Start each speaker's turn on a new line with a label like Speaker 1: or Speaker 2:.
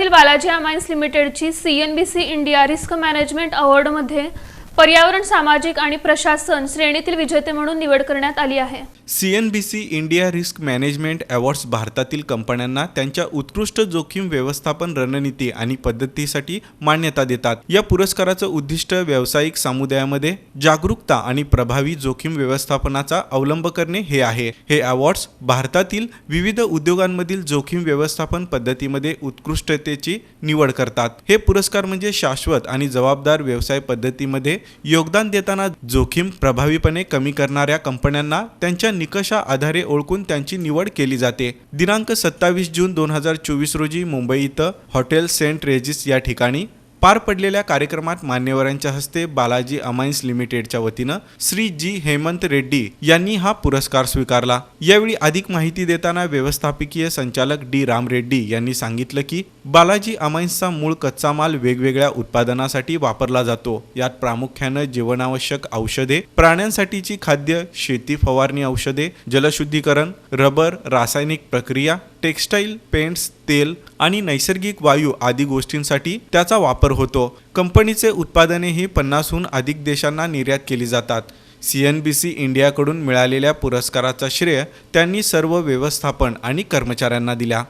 Speaker 1: सोलापुरातील Balaji Amines लिमिटेडची CNBC India risk management अवॉर्डमध्ये पर्यावरण सामाजिक आणि प्रशासन श्रेणीतील विजेते म्हणून निवड करण्यात आली आहे.
Speaker 2: C N B C India risk management awards भारतातील कंपन्यांना त्यांच्या उत्कृष्ट जोखीम व्यवस्थापन रणनीती आणि पद्धतीसाठी मान्यता देतात. या पुरस्काराचं उद्दिष्ट व्यावसायिक समुदायामध्ये जागरूकता आणि प्रभावी जोखीम व्यवस्थापनाचा अवलंब करणे हे आहे. हे अवॉर्ड्स भारतातील विविध उद्योगांमधील जोखीम व्यवस्थापन पद्धतीमध्ये उत्कृष्टतेची निवड करतात. हे पुरस्कार म्हणजे शाश्वत आणि जबाबदार व्यवसाय पद्धतीमध्ये योगदान देताना जोखीम प्रभावीपणे कमी करणाऱ्या कंपन्यांना त्यांच्या निकषा आधारे ओळखून त्यांची निवड केली जाते. दिनांक सत्तावीस जून दोन हजार चोवीस रोजी मुंबई इथं हॉटेल सेंट रेजिस या ठिकाणी पार पडलेल्या कार्यक्रमात मान्यवरांच्या हस्ते बालाजी अमाइन्स लिमिटेडच्या वतीनं श्री जी हेमंत रेड्डी यांनी हा पुरस्कार स्वीकारला. यावेळी अधिक माहिती देताना व्यवस्थापकीय संचालक डी राम रेड्डी यांनी सांगितलं की बालाजी अमाइन्सचा मूळ कच्चा माल वेगवेगळ्या उत्पादनासाठी वापरला जातो. यात प्रामुख्यानं जीवनावश्यक औषधे प्राण्यांसाठीची खाद्य शेती फवारणी औषधे जलशुद्धीकरण रबर रासायनिक प्रक्रिया टेक्स्टाईल पेंट्स तेल आणि नैसर्गिक वायू आदी गोष्टींसाठी त्याचा वापर होतो. कंपनीचे उत्पादनेही पन्नासहून अधिक देशांना निर्यात केली जातात. सी एन बी सी इंडियाकडून मिळालेल्या पुरस्काराचा श्रेय त्यांनी सर्व व्यवस्थापन आणि कर्मचाऱ्यांना दिला.